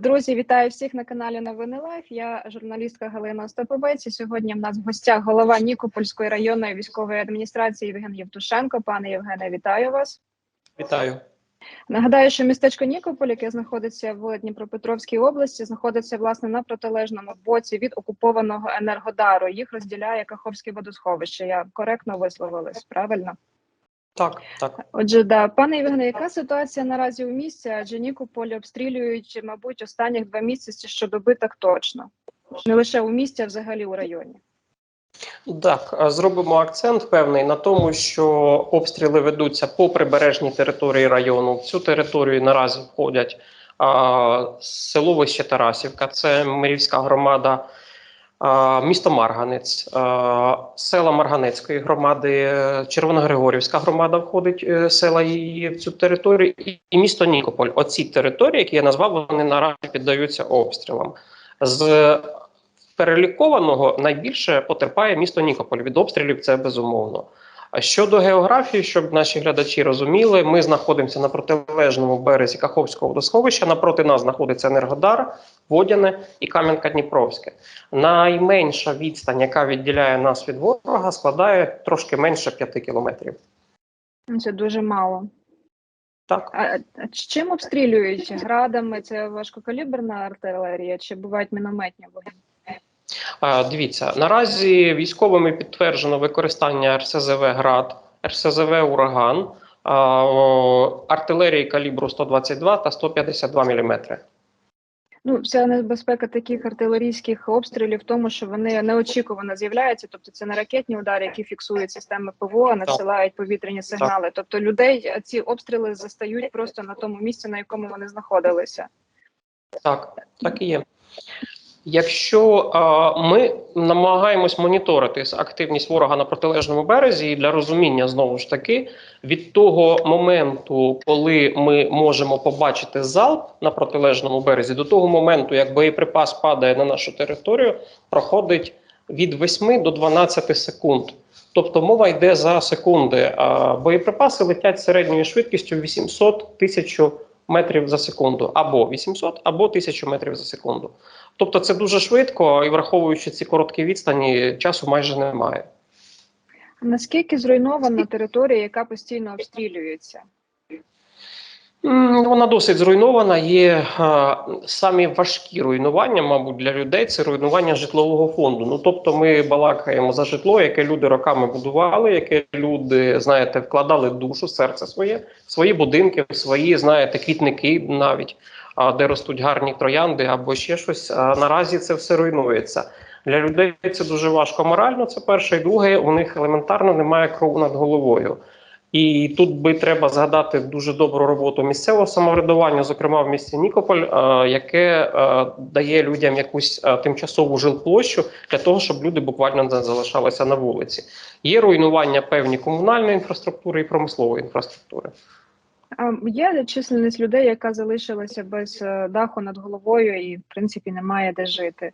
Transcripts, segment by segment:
Друзі, вітаю всіх на каналі Новини Лайф. Я журналістка Галина Остаповець. І Сьогодні в нас в гостях голова Нікопольської районної військової адміністрації Євген Євтушенко. Пане Євгене, вітаю вас. Вітаю. Нагадаю, що містечко Нікополь, яке знаходиться в Дніпропетровській області, знаходиться власне на протилежному боці від окупованого енергодару. Їх розділяє Каховське водосховище. Я коректно висловилась, правильно? Так, так. Отже, да, пане Євгене, яка ситуація наразі у місті? Адже Нікополь обстрілюють, мабуть, останніх два місяці щодоби так точно. Не лише у місті, а взагалі у районі. Так, зробимо акцент певний на тому, що обстріли ведуться по прибережній території району. В цю територію наразі входять а, селовище Тарасівка, це Мирівська громада, місто Марганець, села Марганецької громади, Червоногригорівська громада входить е, села її в цю територію, і місто Нікополь. Оці території, які я назвав, вони наразі піддаються обстрілам. З перелікованого найбільше потерпає місто Нікополь від обстрілів. Це безумовно. А щодо географії, щоб наші глядачі розуміли, ми знаходимося на протилежному березі Каховського водосховища. Напроти нас знаходиться Енергодар, Водяне і Кам'янка-Дніпровське. Найменша відстань, яка відділяє нас від ворога, складає трошки менше 5 кілометрів. Це дуже мало. Так. А, а чим обстрілюють? Градами? Це важкокаліберна артилерія чи бувають мінометні вогні? Дивіться, наразі військовими підтверджено використання РСЗВ ГРАД, РСЗВ Ураган, артилерії калібру 122 та 152 мм. Ну, вся небезпека таких артилерійських обстрілів в тому, що вони неочікувано з'являються. Тобто це не ракетні удари, які фіксують системи ПВО, а надсилають повітряні сигнали. Тобто людей ці обстріли застають просто на тому місці, на якому вони знаходилися. Так, так і є. Якщо ми намагаємось моніторити активність ворога на протилежному березі, і для розуміння знову ж таки від того моменту, коли ми можемо побачити залп на протилежному березі, до того моменту, як боєприпас падає на нашу територію, проходить від 8 до 12 секунд. Тобто мова йде за секунди. Боєприпаси летять середньою швидкістю 800 тисяч метрів за секунду, або 800, або 1000 метрів за секунду. Тобто це дуже швидко, і враховуючи ці короткі відстані, часу майже немає. Наскільки зруйнована територія, яка постійно обстрілюється? Вона досить зруйнована. Є а, самі важкі руйнування, мабуть, для людей це руйнування житлового фонду. Ну тобто, ми балакаємо за житло, яке люди роками будували, яке люди, знаєте, вкладали душу, серце своє, свої будинки, свої, знаєте, квітники навіть, а, де ростуть гарні троянди або ще щось. А наразі це все руйнується. Для людей це дуже важко морально. Це перше і друге. У них елементарно немає крову над головою. І тут би треба згадати дуже добру роботу місцевого самоврядування, зокрема в місті Нікополь, е, яке е, дає людям якусь е, тимчасову жилплощу для того, щоб люди буквально не залишалися на вулиці. Є руйнування певні комунальної інфраструктури і промислової інфраструктури. Є численність людей, яка залишилася без даху над головою і, в принципі, немає де жити.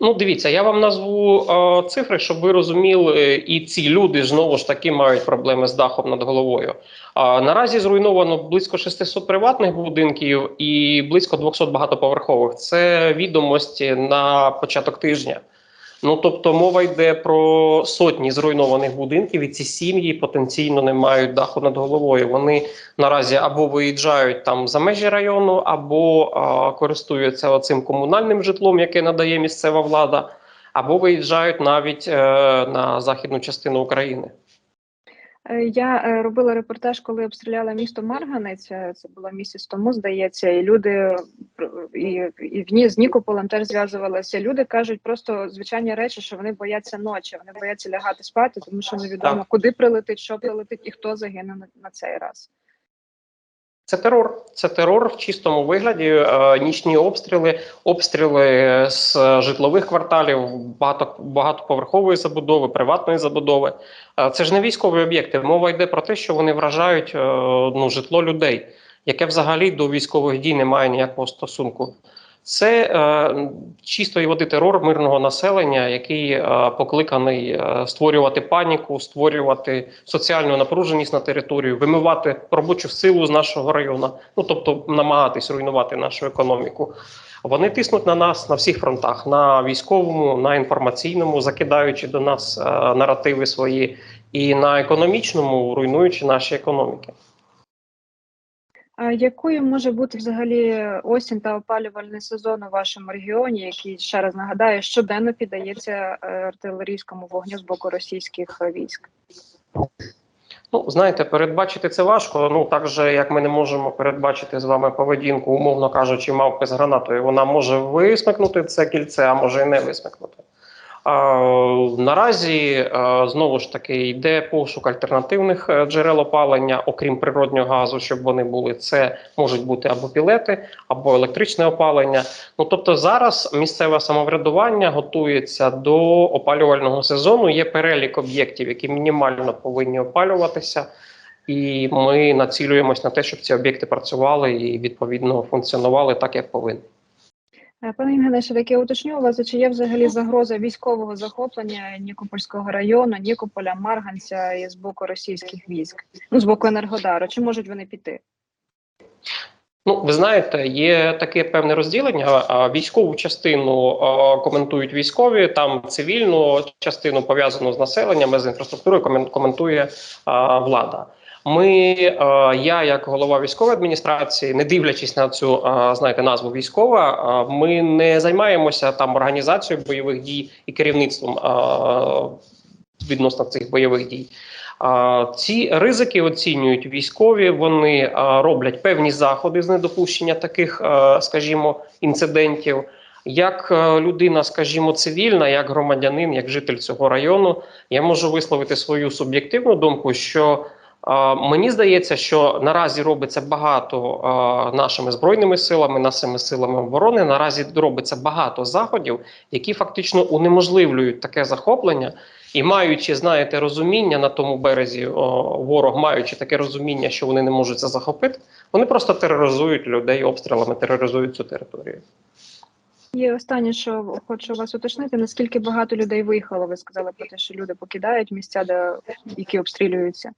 Ну, дивіться, я вам назву е, цифри, щоб ви розуміли, і ці люди знову ж таки мають проблеми з дахом над головою. А наразі зруйновано близько 600 приватних будинків і близько 200 багатоповерхових. Це відомості на початок тижня. Ну тобто мова йде про сотні зруйнованих будинків, і ці сім'ї потенційно не мають даху над головою. Вони наразі або виїжджають там за межі району, або а, користуються цим комунальним житлом, яке надає місцева влада, або виїжджають навіть е, на західну частину України. Е, Я е, робила репортаж, коли обстріляла місто Марганець. е, Це було місяць тому, здається, і люди і, і в Ні з Нікополем теж зв'язувалися. Люди кажуть просто звичайні речі, що вони бояться ночі, вони бояться лягати спати, тому що невідомо, куди прилетить, що прилетить і хто загине на, на цей раз. Це терор. Це терор в чистому вигляді. Е, нічні обстріли, обстріли з житлових кварталів, багато багатоповерхової забудови, приватної забудови. Е, це ж не військові об'єкти. Мова йде про те, що вони вражають е, ну, житло людей, яке взагалі до військових дій не має ніякого стосунку. Це е, чистої води терор мирного населення, який е, покликаний е, створювати паніку, створювати соціальну напруженість на територію, вимивати робочу силу з нашого району, ну тобто намагатись руйнувати нашу економіку. Вони тиснуть на нас на всіх фронтах: на військовому, на інформаційному, закидаючи до нас е, наративи свої, і на економічному, руйнуючи наші економіки. А якою може бути взагалі осінь та опалювальний сезон у вашому регіоні, який ще раз нагадаю, щоденно піддається е, артилерійському вогню з боку російських е, військ? Ну, знаєте, передбачити це важко. Ну так же, як ми не можемо передбачити з вами поведінку, умовно кажучи, мавпи з гранатою. Вона може висмикнути це кільце, а може і не висмикнути. Наразі знову ж таки йде пошук альтернативних е, джерел опалення, окрім природнього газу, щоб вони були. Це можуть бути або пілети, або електричне опалення. Ну тобто, зараз місцеве самоврядування готується до опалювального сезону. Є перелік об'єктів, які мінімально повинні опалюватися. І ми націлюємось на те, щоб ці об'єкти працювали і відповідно функціонували так, як повинні. Пане Євгене, ще таке уточню вас, чи є взагалі загроза військового захоплення Нікопольського району, Нікополя, Марганця і з боку російських військ, ну з боку Енергодару, чи можуть вони піти? Ну, ви знаєте, є таке певне розділення. Військову частину коментують військові, там цивільну частину пов'язану з населенням, з інфраструктурою коментує влада. Ми, я, як голова військової адміністрації, не дивлячись на цю а, знаєте назву військова, ми не займаємося там організацією бойових дій і керівництвом відносно цих бойових дій. Ці ризики оцінюють військові. Вони роблять певні заходи з недопущення таких, скажімо, інцидентів. Як е, людина, скажімо, цивільна, як громадянин, як житель цього району, я можу висловити свою суб'єктивну думку, що мені здається, що наразі робиться багато нашими збройними силами, нашими силами оборони. Наразі робиться багато заходів, які фактично унеможливлюють таке захоплення. І маючи, знаєте, розуміння на тому березі, о, ворог, маючи таке розуміння, що вони не можуть це захопити, вони просто тероризують людей обстрілами, тероризують цю територію. І останнє, що хочу вас уточнити, наскільки багато людей виїхало? Ви сказали про те, що люди покидають місця, де які обстрілюються.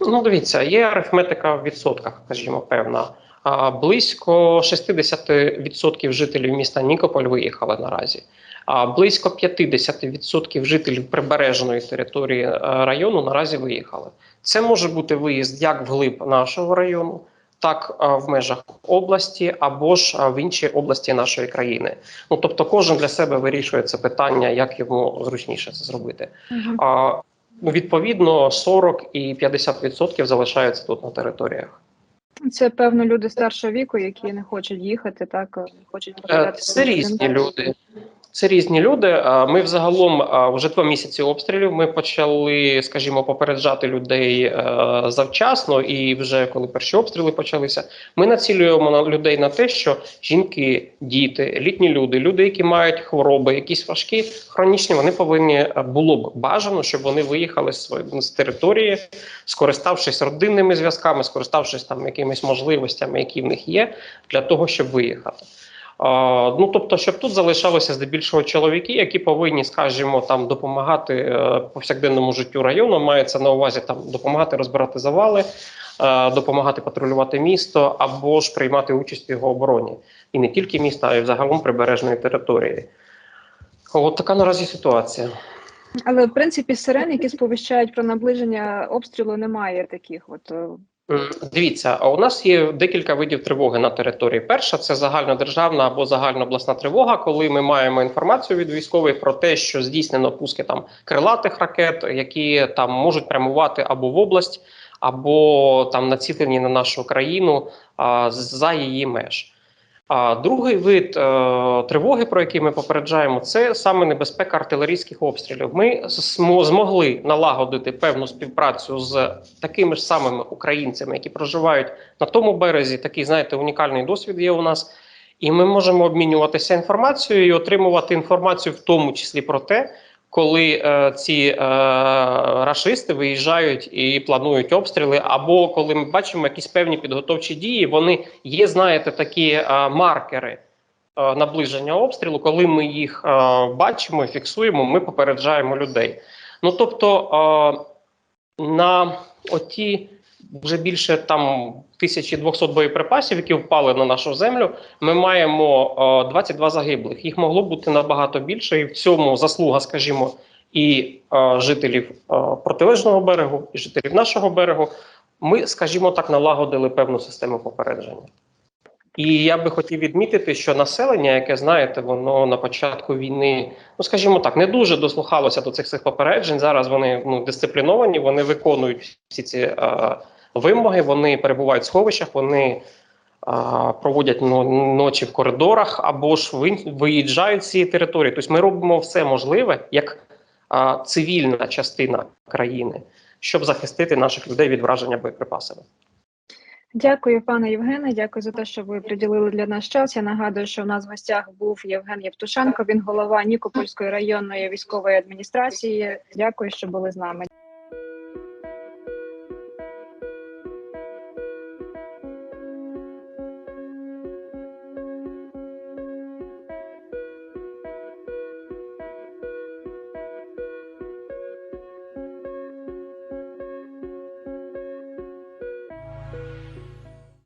Ну, дивіться, є арифметика в відсотках, скажімо, певна. А близько 60% жителів міста Нікополь виїхали наразі. А близько 50% жителів прибережної території е, району наразі виїхали. Це може бути виїзд як вглиб нашого району, так е, в межах області або ж е, в інші області нашої країни. Ну тобто, кожен для себе вирішує це питання, як йому зручніше це зробити. Мгм. А ну, відповідно 40 і 50% залишаються тут на територіях. Це певно люди старшого віку, які не хочуть їхати, так не хочуть Е, покидати Це різні люди. Це різні люди. Ми взагалом вже два місяці обстрілів. Ми почали, скажімо, попереджати людей е, завчасно, і вже коли перші обстріли почалися, ми націлюємо на людей на те, що жінки, діти, літні люди, люди, які мають хвороби, якісь важкі, хронічні, вони повинні е, було б бажано, щоб вони виїхали з з території, скориставшись родинними зв'язками, скориставшись там якимись можливостями, які в них є, для того, щоб виїхати. Ну тобто, щоб тут залишалося здебільшого чоловіки, які повинні, скажімо, там допомагати е, повсякденному життю району. Мається на увазі там допомагати розбирати завали, е, допомагати патрулювати місто або ж приймати участь в його обороні, і не тільки міста, а й взагалом прибережної території. От така наразі ситуація. Але в принципі сирен, які сповіщають про наближення обстрілу, немає таких. От е, Дивіться, а у нас є декілька видів тривоги на території. Перша це загальнодержавна або загальнообласна тривога, коли ми маємо інформацію від військових про те, що здійснено пуски там крилатих ракет, які там можуть прямувати або в область, або там націлені на нашу країну а, за її меж. А другий вид е, тривоги, про який ми попереджаємо, це саме небезпека артилерійських обстрілів. Ми змогли налагодити певну співпрацю з такими ж самими українцями, які проживають на тому березі. Такий, знаєте, унікальний досвід є у нас. І ми можемо обмінюватися інформацією і отримувати інформацію, в тому числі про те, коли е, ці е, рашисти виїжджають і планують обстріли, або коли ми бачимо якісь певні підготовчі дії, вони є, знаєте, такі е, маркери е, наближення обстрілу, коли ми їх е, бачимо, фіксуємо, ми попереджаємо людей. Ну тобто е, на оті вже більше там 1200 боєприпасів, які впали на нашу землю, ми маємо е, 22 загиблих. Їх могло бути набагато більше, і в цьому заслуга, скажімо, і е, жителів е, протилежного берегу, і жителів нашого берегу. Ми, скажімо так, налагодили певну систему попередження. І я би хотів відмітити, що населення, яке знаєте, воно на початку війни, ну скажімо так, не дуже дослухалося до цих цих попереджень. Зараз вони ну дисципліновані, вони виконують всі ці е, вимоги, вони перебувають в сховищах, вони а, проводять ночі в коридорах або ж ви- виїжджають з цієї території. Тобто ми робимо все можливе як а, цивільна частина країни, щоб захистити наших людей від враження боєприпасами. Дякую, пане Євгене. Дякую за те, що ви приділили для нас час. Я нагадую, що у нас в гостях був Євген Євтушенко. Він голова Нікопольської районної військової адміністрації. Дякую, що були з нами.